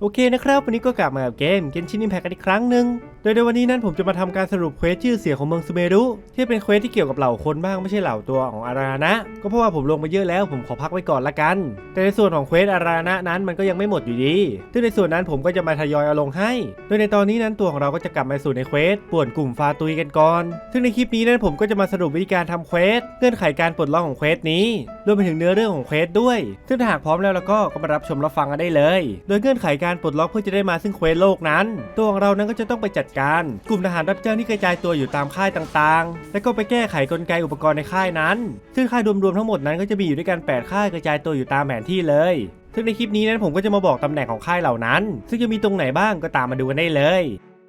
โอเคนะครับ วันนี้ก็กลับมากับเกมเกนชิน i ิ p แพ t กันอีกครั้งหนึ่งโดยในวันนี้นั้นผมจะมาทำการสรุปเควสชื่อเสียงของเมืองซูเมรุที่เป็นเควสที่เกี่ยวกับเหล่าคนบ้างไม่ใช่เหล่าตัวของอารานะ ก็เพราะว่าผมลงมาเยอะแล้วผมขอพักไว้ก่อนละกัน แต่ในส่วนของเควสอารานะนั้นมันก็ยังไม่หมดอยู่ดีซึ่งในส่วนนั้นผมก็จะมาทยอยเอาลงให้ โดยในตอนนี้นั้นตัวของเราก็จะกลับมาสู่ในเควสป่วนกลุ่มฟาตุยกันก่อน ซึ่งในคลิปนี้นั้นผมก็จะมาสรุปวิธีการทำเควสเงื่อนไขการปลดล็อกของเควสนี้รวมไปถึงเนื้อเรื่องของเควสด้วย ซึ่งถ้าหากพร้อมแล้วแล้วก็ก็มารับชมรับฟังกันได้เลย โดยเงื่อนไขการการปลดล็อกเพื่อจะได้มาซึ่งเควสโลกนั้น ตัวของเรานั้นก็จะต้องไปจัดการ กลุ่มทหารรับจ้างที่กระจายตัวอยู่ตามค่ายต่างๆ และก็ไปแก้ไขกลไกอุปกรณ์ในค่ายนั้น ซึ่งค่ายรวมๆทั้งหมดนั้นก็จะมีอยู่ด้วยกัน8ค่ายกระจายตัวอยู่ตามแผนที่เลยซึ่งในคลิปนี้นั้นผมก็จะมาบอกตำแหน่งของค่ายเหล่านั้น ซึ่งจะมีตรงไหนบ้างก็ตามมาดูกันได้เลย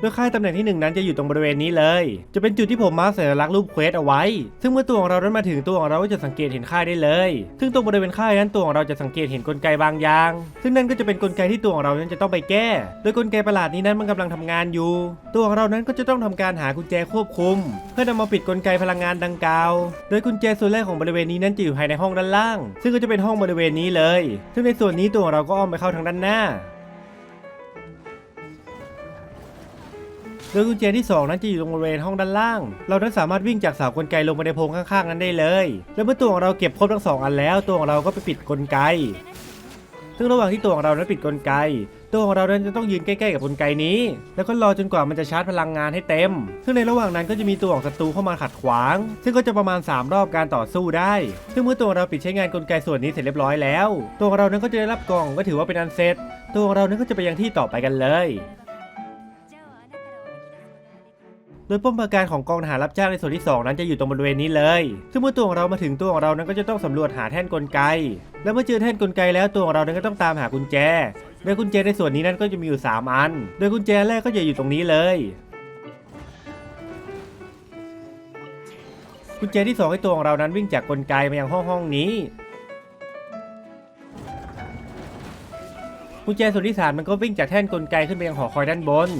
โดยค่ายตำแหน่งที่หนึ่งนั้นจะอยู่ตรงบริเวณนี้เลย จะเป็นจุดที่ผมมาร์คสัญลักษณ์รูปเควสเอาไว้ ซึ่งเมื่อตัวของเรานั้นมาถึงตัวของเราก็จะสังเกตเห็นค่ายได้เลย ซึ่งตรงบริเวณค่ายนั้นตัวของเราจะสังเกตเห็นกลไกบางอย่าง ซึ่งนั่นก็จะเป็นกลไกที่ตัวของเรานั้นจะต้องไปแก้ โดยกลไกประหลาดนี้นั้นมันกำลังทำงานอยู่ ตัวของเรานั้นก็จะต้องทำการหากุญแจควบคุม เพื่อนำมาปิดกลไกพลังงานดังกล่าว โดยกุญแจส่วนแรกของบริเวณนี้นั้นจะอยู่ภายในห้องด้านล่าง ซึ่งก็จะเป็นห้องบริเวณนี้เลย ซึ่งในส่วนนี้ตัวของเราก็อ้อมไปเข้าทางด้านหน้า โดยกุญแจที่2นั้นจะอยู่ตรงบริเวณห้องด้านล่าง เรานั้นสามารถวิ่งจากเสากลไกลงไปในโพรงข้างๆนั้นได้เลย แล้วเมื่อตัวของเราเก็บครบทั้งสองอันแล้ว ตัวของเราก็ไปปิดกลไก ซึ่งระหว่างที่ตัวของเรานั้นปิดกลไก ตัวของเรานั้นจะต้องยืนใกล้ๆกับกลไกนี้ แล้วก็รอจนกว่ามันจะชาร์จพลังงานให้เต็ม ซึ่งในระหว่างนั้นก็จะมีตัวของศัตรูเข้ามาขัดขวาง ซึ่งก็จะประมาณ 3 รอบการต่อสู้ได้ ซึ่งเมื่อตัวเราปิดใช้งานกลไกส่วนนี้เสร็จเรียบร้อยแล้ว ตัวของเรานั้นก็จะได้รับกล่องก็ถือว่าเป็นอันเสร็จตัวของเรานั้นก็จะไปยังที่ต่อไปกันเลย โดยป้อมปราการของกองทหารรับจ้างในส่วนที่ 2 นั้นจะอยู่ตรงบริเวณนี้เลย ซึ่งเมื่อตัวของเรามาถึงตัวของเรานั้นก็จะต้องสำรวจหาแท่นกลไก แล้วเมื่อเจอแท่นกลไกแล้วตัวของเรานั้นก็ต้องตามหากุญแจ โดยกุญแจในส่วนนี้นั้นก็จะมีอยู่ 3 อัน โดยกุญแจแรกก็จะอยู่ตรงนี้เลยกุญแจที่2ให้ตัวของเรานั้นวิ่งจากกลไกมายังห้องห้องนี้ กุญแจส่วนที่3มันก็วิ่งจากแท่นกลไกขึ้นไปยังหอคอยด้านบน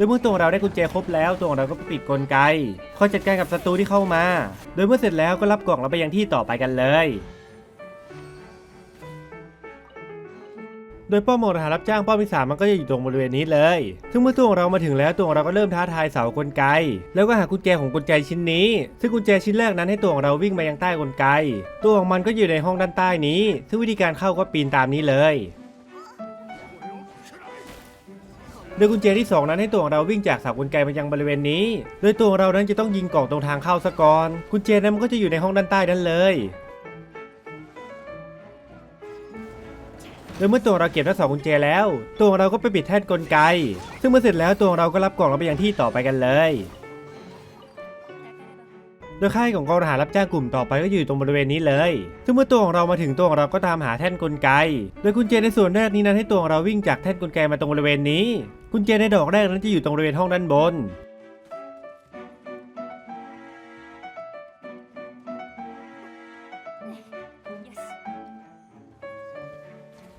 โดยเมื่อตัวของเราได้กุญแจครบแล้วตัวของเราก็ปิดกลไกคอยจัดการกับศัตรูที่เข้ามา โดยเมื่อเสร็จแล้วก็รับกล่องแล้วไปยังที่ต่อไปกันเลย โดยป้อมหมดหารับจ้างป้อมที่สามมันก็จะอยู่ตรงบริเวณนี้เลย ซึ่งเมื่อตัวของเรามาถึงแล้วตัวของเราก็เริ่มท้าทายเสากลไก แล้วก็หากุญแจของกลไกชิ้นนี้ ซึ่งกุญแจชิ้นแรกนั้นให้ตัวของเราวิ่งมายังใต้กลไก ตัวของมันก็อยู่ในห้องด้านใต้นี้ ซึ่งวิธีการเข้าก็ปีนตามนี้เลย โดยกุญแจที่ 2 นั้นให้ตัวของเราวิ่งจากเสากลไกมายังบริเวณนี้ โดยตัวของเรานั้นจะต้องยิงกล่องตรงทางเข้าซะก่อน กุญแจนั้นมันก็จะอยู่ในห้องด้านใต้นั้นเลยโดยเมื่อตัวเราเก็บทั้งสองกุญแจแล้ว ตัวเราก็ไปปิดแท่นกลไก ซึ่งเมื่อเสร็จแล้วตัวเราก็รับกล่องเราไปยังที่ต่อไปกันเลย โดยค่ายของกองทหารรับจ้างกลุ่มต่อไปก็อยู่ตรงบริเวณนี้เลย ซึ่งเมื่อตัวของเรามาถึงตัวของเราก็ตามหาแท่นกลไก โดยกุญแจในส่วนแรกนี้นั้นให้ตัวของเราวิ่งจากแท่นกลไกมาตรงบริเวณนี้ กุญแจในดอกแรกนั้นจะอยู่ตรงบริเวณห้องด้านบน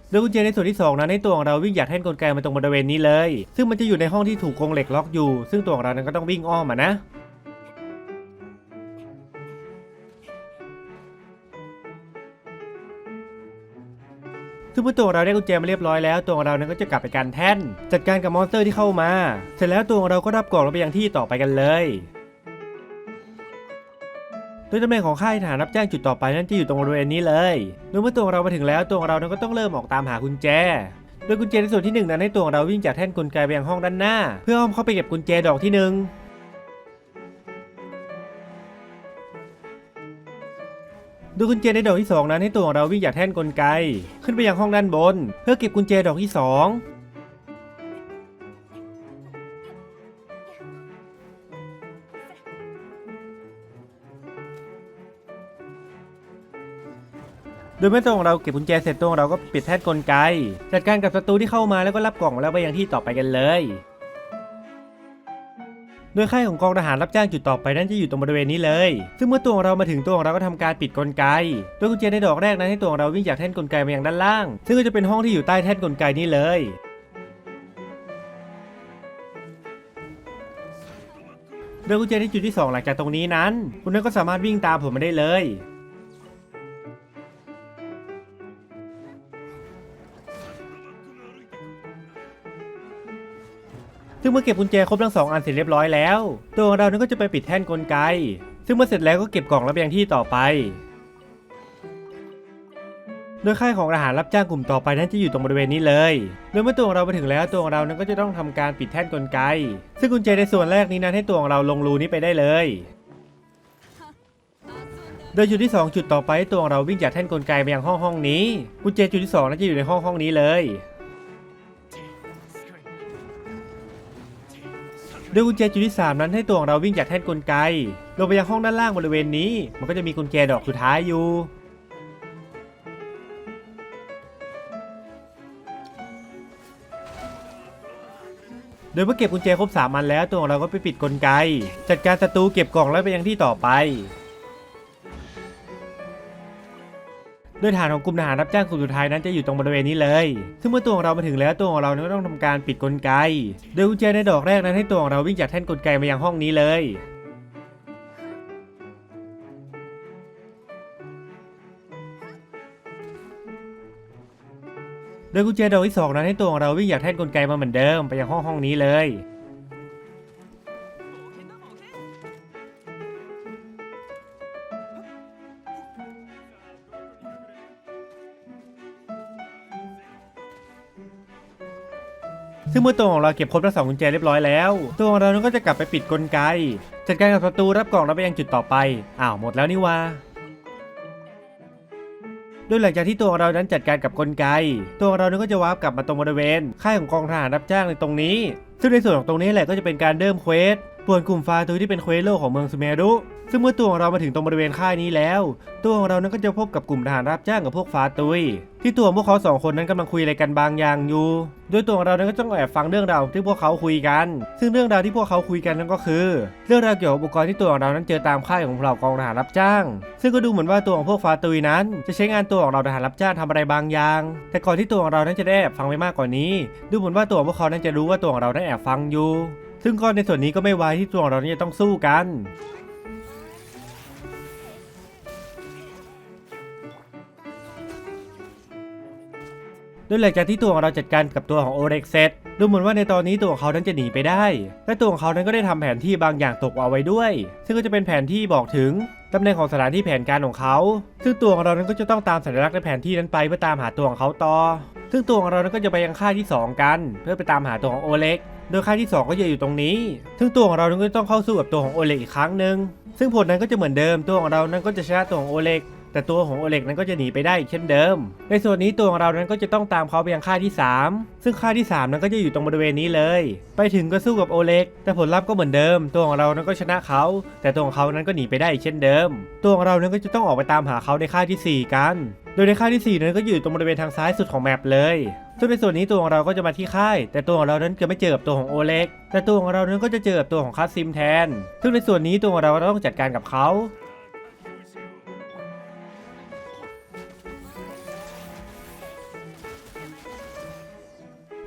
โดยกุญแจในส่วนที่ 2 นั้นให้ตัวของเราวิ่งจากแท่นกลไกมาตรงบริเวณนี้เลย ซึ่งมันจะอยู่ในห้องที่ถูกกรงเหล็กล็อกอยู่ ซึ่งตัวของเรานั้นก็ต้องวิ่งอ้อมมานะึ่งเมื่อตัวเราได้กุญแจมาเรียบร้อยแล้วตัวเรานั้นก็จะกลับไปการแท่น จัดการกับมอนสเตอร์ที่เข้ามา เสร็จแล้วตัวเราก็รับกล่องเราไปยังที่ต่อไปกันเลยโดยตำแหน่งของค่ายฐานรับแจ้งจุดต่อไปนั่นจะอยู่ตรงบริเวณนี้เลยโดยเมื่อตัวเรามาถึงแล้วตัวเรานั้นก็ต้องเริ่มออกตามหากุญแจ โดยกุญแจในส่วนที่ 1 นั้นให้ตัวเราวิ่งจากแท่นกลไกไปยังห้องด้านหน้า เพื่ออ้อมเข้าไปเก็บกุญแจดอกที่ 1 ดยกุญแจในดอกที่ 2 นั้นให้ตัวของเราวิ่งจากแท่นกลไก ขึ้นไปยังห้องด้านบน เพื่อเก็บกุญแจดอกที่ 2โดยเมื่อตัวของเราเก็บกุญแจเสร็จตัวของเราก็ปิดแท่นกลไก จัดการกับศัตรูที่เข้ามาแล้วก็รับกล่องแล้วไปยังที่ต่อไปกันเลย โดยค่ายของกองทหารรับจ้างจุดต่อไปนั้นจะอยู่ตรงบริเวณนี้เลย ซึ่งเมื่อตัวของเรามาถึงตัวของเราก็ทำการปิดกลไก โดยกุญแจในดอกแรกนั้นให้ตัวของเราวิ่งจากแท่นกลไกมายังด้านล่าง ซึ่งก็จะเป็นห้องที่อยู่ใต้แท่นกลไกนี้เลยโดยกุญแจที่จุดที่ 2 หลังจากตรงนี้นั้น คุณนั้นก็สามารถวิ่งตามผมมาได้เลย ซึ่งเมื่อเก็บกุญแจครบทั้งสองอันเสร็จเรียบร้อยแล้ว ตัวของเรานั้นก็จะไปปิดแท่นกลไก ซึ่งเมื่อเสร็จแล้วก็เก็บกล่องแล้วไปยังที่ต่อไป โดยค่ายของทหารรับจ้างกลุ่มต่อไปนั้นจะอยู่ตรงบริเวณนี้เลย โดยเมื่อตัวของเราไปถึงแล้วตัวของเรานั้นก็จะต้องทำการปิดแท่นกลไก ซึ่งกุญแจในส่วนแรกนี้นั้นให้ตัวของเราลงรูนี้ไปได้เลยโดยจุดที่ 2 จุดต่อไปตัวของเราวิ่งจากแท่นกลไกไปยังห้องห้องนี้ กุญแจจุดที่ 2นั้นจะอยู่ในห้องห้องนี้เลย โดยกุญแจจุดที่ 3 นั้นให้ตัวของเราวิ่งจากแท่นกลไก ลงไปยังห้องด้านล่างบริเวณนี้ มันก็จะมีกุญแจดอกสุดท้ายอยู่ โดยเมื่อเก็บกุญแจครบ3อันแล้วตัวของเราก็ไปปิดกลไก จัดการศัตรูเก็บกล่องแล้วไปยังที่ต่อไป โดยฐานของกลุ่มทหารรับจ้างกลุ่มสุดท้ายนั้นจะอยู่ตรงบริเวณนี้เลย ซึ่งเมื่อตัวของเรามาถึงแล้วตัวของเราต้องทำการปิดกลไก โดยกุญแจในดอกแรกนั้นให้ตัวของเราวิ่งจากแท่นกลไกมายังห้องนี้เลยโดยกุญแจดอกที่สองนั้นให้ตัวของเราวิ่งจากแท่นกลไกมาเหมือนเดิมไปยังห้องห้องนี้เลย ซึ่งเมื่อตัวของเราเก็บครบทั้งสองกุญแจเรียบร้อยแล้ว ตัวของเรานั้นก็จะกลับไปปิดกลไก จัดการกับศัตรูรับกล่องแล้วไปยังจุดต่อไป อ้าวหมดแล้วนี่วะโดยหลังจากที่ตัวของเรานั้นจัดการกับกลไก ตัวของเรานั้นก็จะวาร์ปกลับมาตรงบริเวณ ค่ายของกองทหารรับจ้างในตรงนี้ ซึ่งในส่วนของตรงนี้แหละก็จะเป็นการเริ่มเควสป่วนกลุ่มฟาตุยที่เป็นเควสโลกของเมืองสเมรุ ซึ่งเมื่อตัวของเรามาถึงตรงบริเวณค่ายนี้แล้ว ตัวของเรานั้นก็จะพบกับกลุ่มทหารรับจ้างกับพวกฟาตุย ที่ตัวของพวกเขาสองคนนั้นกำลังคุยอะไรกันบางอย่างอยู่ โดยตัวของเรานั้นก็ต้องแอบฟังเรื่องราวที่พวกเขาคุยกัน ซึ่งเรื่องราวที่พวกเขาคุยกันนั่นก็คือ เรื่องราวเกี่ยวกับอุปกรณ์ที่ตัวของเรานั้นเจอตามค่ายของเรากองทหารรับจ้าง ซึ่งก็ดูเหมือนว่าตัวของพวกฟาตุยนั้น จะใช้งานตัวของเราทหารรับจ้างทำอะไรบางอย่าง แต่ก่อนที่ตัวของเรานั้นจะได้แอบฟังไปมากกว่านี้ ดูเหมือนว่าตัวของพวกเขานั้นจะรู้ว่าตัวของเราได้แอบฟังอยู่ ซึ่งก็ในส่วนนี้ก็ไม่ไว้ที่ตัวของเรานั้จะต้องสู้กัน ดยหลังจากที่ตัวของเราจัดการกับตัวของโอเร็กเซตดูเหมือนว่าในตอนนี้ตัวของเขานั้นจะหนีไปได้และตัวของเขานั้นก็ได้ทำแผนที่บางอย่างตกเอาไว้ด้วย ซึ่งก็จะเป็นแผนที่บอกถึงตำแหน่งของสถานที่แผนการของเขา ซึ่งตัวของเรานั้นก็จะต้องตามสัญลักษณ์ในแผนที่นั้นไปเพื่อตามหาตัวของเขาต่อ ซึ่งตัวของเรานั้นก็จะไปยังค่ายที่ 2 กัน เพื่อไปตามหาตัวของโอเล็ก โดยค่ายที่ 2 ก็จะอยู่ตรงนี้ ซึ่งตัวของเรานั้นก็ต้องเข้าสู้กับตัวของโอเล็กอีกครั้งหนึ่งซึ่งผลนั้นก็จะเหมือนเดิมตัวของเรานั้นก็จะชนะตัวของโอเล็ก แต่ตัวของโอเล็กนั้นก็จะหนีไปได้อีกเช่นเดิม ในส่วนนี้ตัวของเรานั้นก็จะต้องตามเขาไปยังค่ายที่ 3 ซึ่งค่ายที่ 3 นั้นก็จะอยู่ตรงบริเวณนี้เลย ไปถึงก็สู้กับโอเล็ก แต่ผลลัพธ์ก็เหมือนเดิม ตัวของเรานั้นก็ชนะเขา แต่ตัวของเขานั้นก็หนีไปได้อีกเช่นเดิม ตัวของเรานั้นก็จะต้องออกไปตามหาเขาในค่ายทีสี่4 กัน โดยในค่ายทีสี่ 4 นั้นก็อยู่ตรงบริเวณทางซ้ายสุดของแมปเลยซึ่งในส่วนนี้ตัวของเราก็จะมาที่ค่าย แต่ตัวของเรานั้นจะไม่เจอกับตัวของโอเล็ก แต่ตัวของเรานั้นก็จะเจอกับตัวของคัสซิมแทน ซึ่งในส่วนนี้ตัวของเราก็ต้องจัดการกับเขา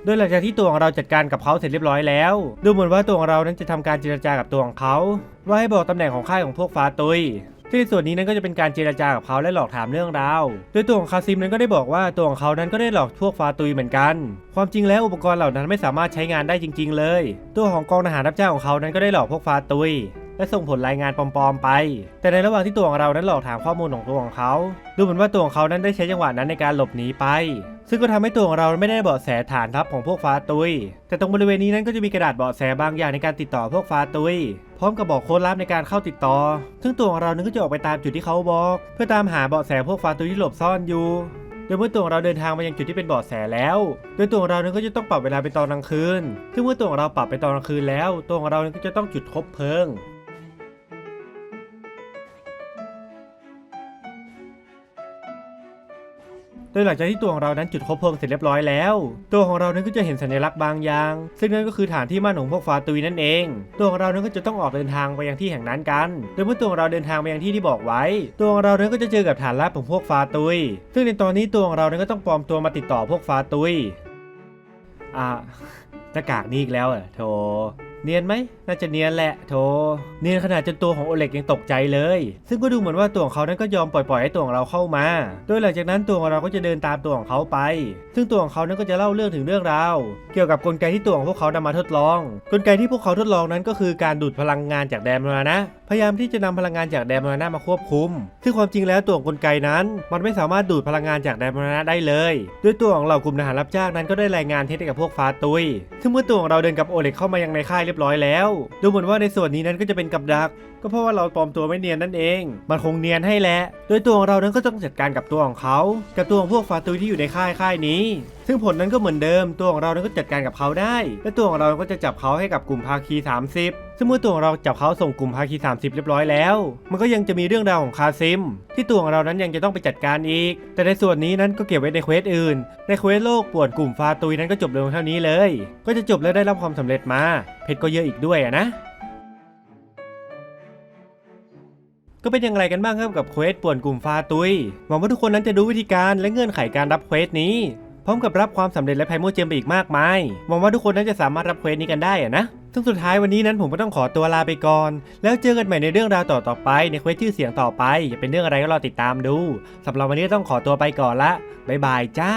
โดยหลังจากที่ตัวของเราจัดการกับเขาเสร็จเรียบร้อยแล้ว ดูเหมือนว่าตัวของเรานั้นจะทำการเจรจากับตัวของเขาว่าให้บอกตำแหน่งของค่ายของพวกฟาตุยที่ในส่วนนี้นั้นก็จะเป็นการเจรจากับเขาและหลอกถามเรื่องราว โดยตัวของคาซิมนั้นก็ได้บอกว่าตัวของเขานั้นก็ได้หลอกพวกฟาตุยเหมือนกัน ความจริงแล้วอุปกรณ์เหล่านั้นไม่สามารถใช้งานได้จริง ๆ เลย ตัวของกองทหารรับจ้างของเขานั้นก็ได้หลอกพวกฟาตุย และส่งผลรายงานปลอมๆไป แต่ในระหว่างที่ตัวของเรานั้นหลอกถามข้อมูลของตัวของเขา ดูเหมือนว่าตัวของเขานั้นได้ใช้จังหวะนั้นในการหลบหนีไป ซึ่งก็ทำให้ตัวของเราไม่ได้เบาะแสฐานทัพของพวกฟ้าตุย แต่ตรงบริเวณนี้นั้นก็จะมีกระดาษเบาะแสบางอย่างในการติดต่อพวกฟ้าตุย พร้อมกับบอกโค้ดลับในการเข้าติดต่อ ซึ่งตัวของเรานั้นก็จะออกไปตามจุดที่เขาบอก เพื่อตามหาเบาะแสพวกฟ้าตุยที่หลบซ่อนอยู่โดยเมื่อตัวของเราเดินทางมายังจุดที่เป็นเบาะแสแล้ว โดยตัวของเรานั้นก็จะต้องปรับเวลาเป็นตอนกลางคืนซึ่งเมื่อตัวของเราปรับไปตอนกลางคืนแล้ว ตัวของเรานั้นก็จะต้องจุดคบเพลิง โดยหลังจากที่ตัวของเรานั้นจุดคบเพลิงเสร็จเรียบร้อยแล้ว ตัวของเรานั้นก็จะเห็นสัญลักษณ์บางอย่าง ซึ่งนั่นก็คือฐานที่มั่นของพวกฟาตุยนั่นเอง ตัวของเรานั้นก็จะต้องออกเดินทางไปยังที่แห่งนั้นกัน โดยเมื่อตัวของเราเดินทางไปยังที่ที่บอกไว้ ตัวของเรานั้นก็จะเจอกับฐานลับของพวกฟาตุย ซึ่งในตอนนี้ตัวของเรานั้นก็ต้องปลอมตัวมาติดต่อพวกฟาตุยอะหน้ากากนี่อีกแล้วเหรอโถ เนียนไหมน่าจะเนียนแหละโถเนียนขนาดจนตัวของโอเล็กยังตกใจเลย ซึ่งก็ดูเหมือนว่าตัวของเขานั้นก็ยอมปล่อยๆให้ตัวของเราเข้ามา โดยหลังจากนั้นตัวของเราก็จะเดินตามตัวของเขาไป ซึ่งตัวของเขานั้นก็จะเล่าเรื่องถึงเรื่องราวเกี่ยวกับกลไกที่ตัวของพวกเขานำมาทดลอง กลไกที่พวกเขาทดลองนั้นก็คือการดูดพลังงานจากแดนมรณะพยายามที่จะนำพลังงานจากแดนมรณะมาควบคุม ซึ่งความจริงแล้วตัวของกลไกนั้น มันไม่สามารถดูดพลังงานจากแดนมรณะได้เลยด้วยตัวของเหล่ากลุ่มทหารรับจ้างนั้นก็ได้รายงานเท็จให้กับพวกฟ้าตุย ซึ่งเมื่อตัวของเราเดินกับโอเล็กเข้ามายังในค่ายเรียบร้อยแล้ว ดูเหมือนว่าในส่วนนี้นั้นก็จะเป็นกับดัก ก็เพราะว่าเราปลอมตัวไม่เนียนนั่นเอง มันคงเนียนให้แหละโดยตัวของเรานั้นก็ต้องจัดการกับตัวของเขา กับตัวของพวกฟาตุยที่อยู่ในค่ายค่ายนี้ ซึ่งผลนั้นก็เหมือนเดิม ตัวของเรานั้นก็จัดการกับเขาได้ และตัวของเราก็จะจับเขาให้กับกลุ่มภาคี 30 ซึ่งเมื่อตัวของเราจับเขาส่งกลุ่มภาคี30 เรียบร้อยแล้ว มันก็ยังจะมีเรื่องราวของคาซิม ที่ตัวของเรานั้นยังจะต้องไปจัดการอีก แต่ในส่วนนี้นั้นก็เก็บไว้ในเควสอื่น ในเควสโลกป่วนกลุ่มฟาตุยนั้นก็จบลงเท่านี้เลย ก็จะจบและได้รับความสำเร็จมา เพชรก็เยอะอีกด้วยนะก็เป็นอย่างไรกันบ้างครับกับเควสป่วนกลุ่มฟาตุย หวังว่าทุกคนนั้นจะรู้วิธีการและเงื่อนไขการรับเควสนี้ พร้อมกับรับความสำเร็จและไพโมเจมไปอีกมากมาย หวังว่าทุกคนนั้นจะสามารถรับเควสนี้กันได้อะนะ ซึ่งสุดท้ายวันนี้นั้นผมก็ต้องขอตัวลาไปก่อน แล้วเจอกันใหม่ในเรื่องราวต่อๆไป ในเควสชื่อเสียงต่อไป จะเป็นเรื่องอะไรก็รอติดตามดูสำหรับวันนี้ต้องขอตัวไปก่อนละบ๊ายบายจ้า